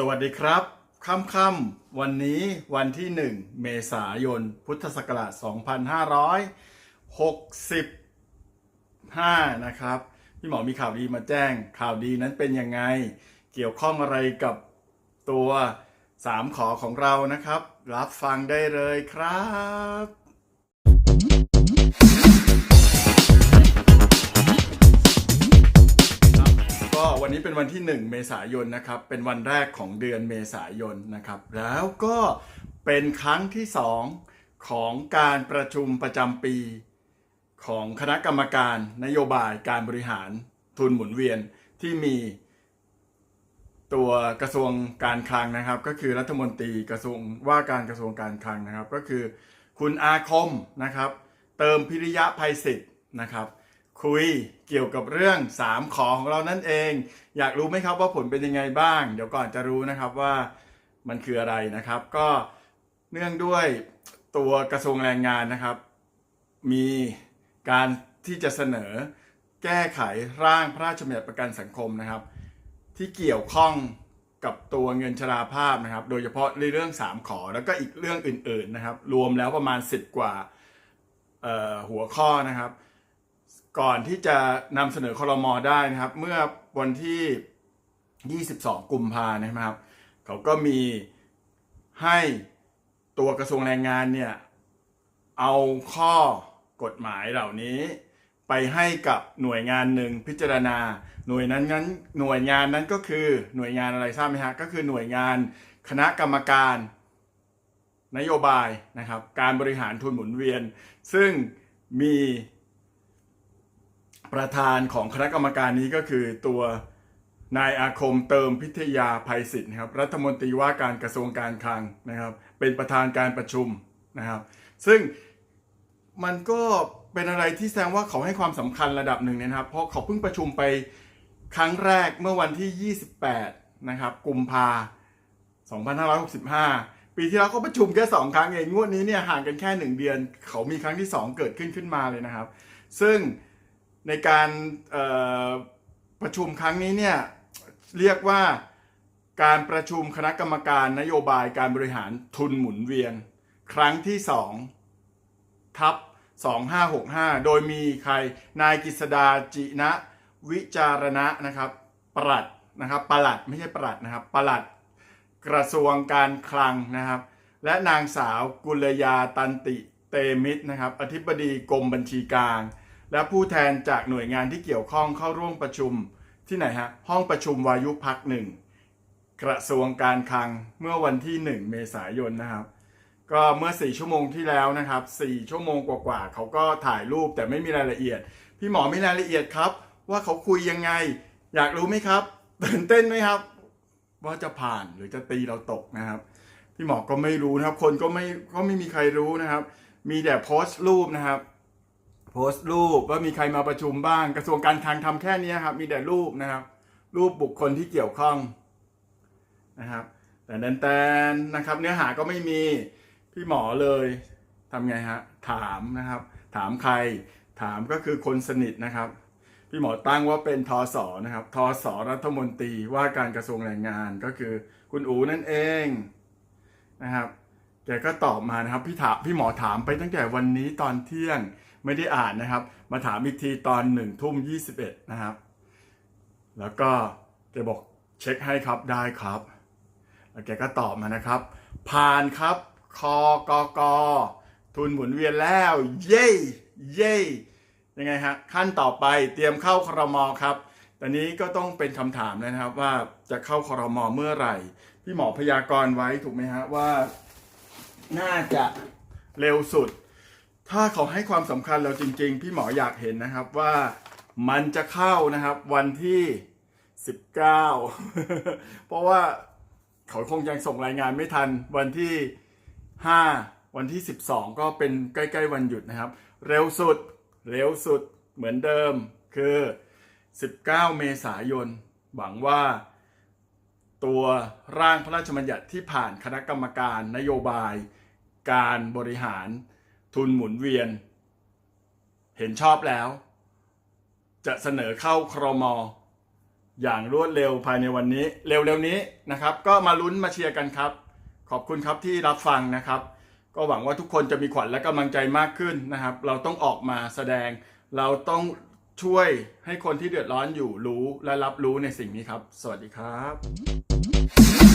สวัสดีครับ ค่ำๆวันนี้วันที่ 1 เมษายน พุทธศักราช 2565 นะครับ พี่หมอมีข่าวดีมาแจ้ง ข่าวดีนั้นเป็นยังไง เกี่ยวข้องอะไรกับตัว 3 ขอของเรานะครับ รับฟังได้เลยครับ ก็วันนี้เป็นวันที่ 1 เมษายนนะครับ เป็นวันแรกของเดือนเมษายนนะครับ แล้วก็เป็นครั้งที่ 2 ของการประชุมประจำปี ของคณะกรรมการนโยบายการบริหารทุนหมุนเวียนที่มีตัวกระทรวงการคลังนะครับ ก็คือรัฐมนตรีกระทรวงว่าการกระทรวงการคลังนะครับ ก็คือคุณอาคมนะครับ เติมพิริยะภัยศิษย์นะครับ คุยเกี่ยวกับเรื่อง 3 ขอของเรานั่นเอง อยากรู้ไหมครับว่าผลเป็นยังไงบ้าง เดี๋ยวก่อนจะรู้นะครับว่ามันคืออะไรนะครับ ก็เนื่องด้วยตัวกระทรวงแรงงานนะครับ มีการที่จะเสนอแก้ไขร่างพระราชบัญญัติประกันสังคมนะครับ ที่เกี่ยวข้องกับตัวเงินชราภาพนะครับ โดยเฉพาะในเรื่อง 3 ขอแล้วก็อีกเรื่องอื่น ๆนะครับ รวมแล้วประมาณ 10 กว่าหัวข้อนะครับ ก่อนที่จะนำเสนอคอรมอได้นะครับ เมื่อวันที่ 22 กุมภานะครับ เขาก็มีให้ตัวกระทรวงแรงงานเนี่ย เอาข้อกฎหมายเหล่านี้ ไปให้กับหน่วยงานหนึ่งพิจารณา หน่วยนั้นนั้นหน่วยงานนั้นก็คือหน่วยงานอะไรทราบไหมฮะก็คือหน่วยงานคณะกรรมการ นโยบายนะครับ การบริหารทุนหมุนเวียน ซึ่งมี ประธานของคณะกรรมการนี้ก็คือตัวนายอาคมเติมพิทยาภัยศิษย์นะครับรัฐมนตรีว่าการกระทรวงการคลังนะครับ เป็นประธานการประชุมนะครับ ซึ่งมันก็เป็นอะไรที่แสดงว่าเขาให้ความสำคัญระดับหนึ่งนะครับ เพราะเขาเพิ่งประชุมไปครั้งแรกเมื่อวันที่ 28 นะครับ กุมภา2565 ปีที่แล้วเขาประชุมแค่ 2 ครั้งเอง งวดนี้เนี่ยห่างกันแค่ 1 เดือน เขามีครั้งที่ 2 เกิดขึ้นขึ้นมาเลยนะครับ ซึ่ง ในการประชุมครั้งนี้เนี่ยเรียกว่าการประชุมคณะกรรมการนโยบายการบริหารทุนหมุนเวียน ครั้งที่2ทับ2565 โดยมีใครนายกฤษดาจินะวิจารณะนะครับปลัดนะครับปลัดไม่ใช่ปลัดนะครับปลัดกระทรวงการคลังนะครับ และนางสาวกุลยาตันติเตมิตรนะครับ อธิบดีกรมบัญชีกลาง และผู้แทนจากหน่วยงานที่เกี่ยวข้องเข้าร่วมประชุมที่ไหนฮะห้องประชุมวายุพักหนึ่งกระทรวงการคลังเมื่อวันที่ 1 เมษายนนะครับ ก็เมื่อ 4 ชั่วโมงที่แล้วนะครับ 4 ชั่วโมงกว่าๆเขาก็ถ่ายรูปแต่ไม่มีรายละเอียด พี่หมอมีรายละเอียดครับ ว่าเขาคุยยังไง อยากรู้ไหมครับตื่นเต้นไหมครับ ว่าจะผ่านหรือจะตีเราตกนะครับ พี่หมอก็ไม่รู้นะครับ คนก็ไม่ก็ไม่มีใครรู้นะครับ มีแต่โพสต์รูปนะครับ พสต์รูปว่ามีใครมาประชุมบ้าง กระทรวงการคลังทำแค่นี้ครับ มีแต่รูปนะครับ รูปบุคคลที่เกี่ยวข้องนะครับ แต่แตนๆนะครับ เนื้อหาก็ไม่มีพี่หมอเลยทำไงฮะถามนะครับ ถามใคร ถามก็คือคนสนิทนะครับ พี่หมอตั้งว่าเป็นทศนะครับทศรัฐมนตรีว่าการกระทรวงแรงงานก็คือคุณอูนั่นเองนะครับแกก็ตอบมานะครับพี่ถามพี่หมอถามไปตั้งแต่วันนี้ตอนเที่ยง ไม่ได้อ่านนะครับ มาถามอีกทีตอนหนึ่งทุ่มยี่สิบเอ็ดนะครับ แล้วก็แกบอกเช็คให้ครับได้ครับแล้วแกก็ตอบมานะครับ ผ่านครับคอกกทุนหมุนเวียนแล้ว เย้เย้ยังไงฮะขั้นต่อไปเตรียมเข้าครมอครับตอนนี้ก็ต้องเป็นคำถามนะครับว่าจะเข้าครมอเมื่อไหร่ พี่หมอพยากรณ์ไว้ถูกไหมฮะว่า น่าจะเร็วสุด ถ้าเขาให้ความสำคัญเราจริง ๆ พี่หมออยากเห็นนะครับว่ามันจะเข้านะครับวันที่ 19 เพราะว่าเขาคงยังส่งรายงานไม่ทันวันที่ 5 วันที่ 12 ก็เป็นใกล้ ๆ วันหยุดนะครับ เร็วสุดเร็วสุดเหมือนเดิมคือ 19 เมษายน หวังว่าตัวร่างพระราชบัญญัติที่ผ่านคณะกรรมการนโยบาย การบริหาร ทุนหมุนเวียน เห็นชอบแล้ว จะเสนอเข้าครมอย่างรวดเร็วภายในวันนี้ เร็วๆนี้นะครับ ก็มาลุ้นมาเชียร์กันครับ ขอบคุณครับที่รับฟังนะครับ ก็หวังว่าทุกคนจะมีขวัญและกำลังใจมากขึ้นนะครับ เราต้องออกมาแสดง เราต้องช่วยให้คนที่เดือดร้อนอยู่รู้และรับรู้ในสิ่งนี้ครับ สวัสดีครับ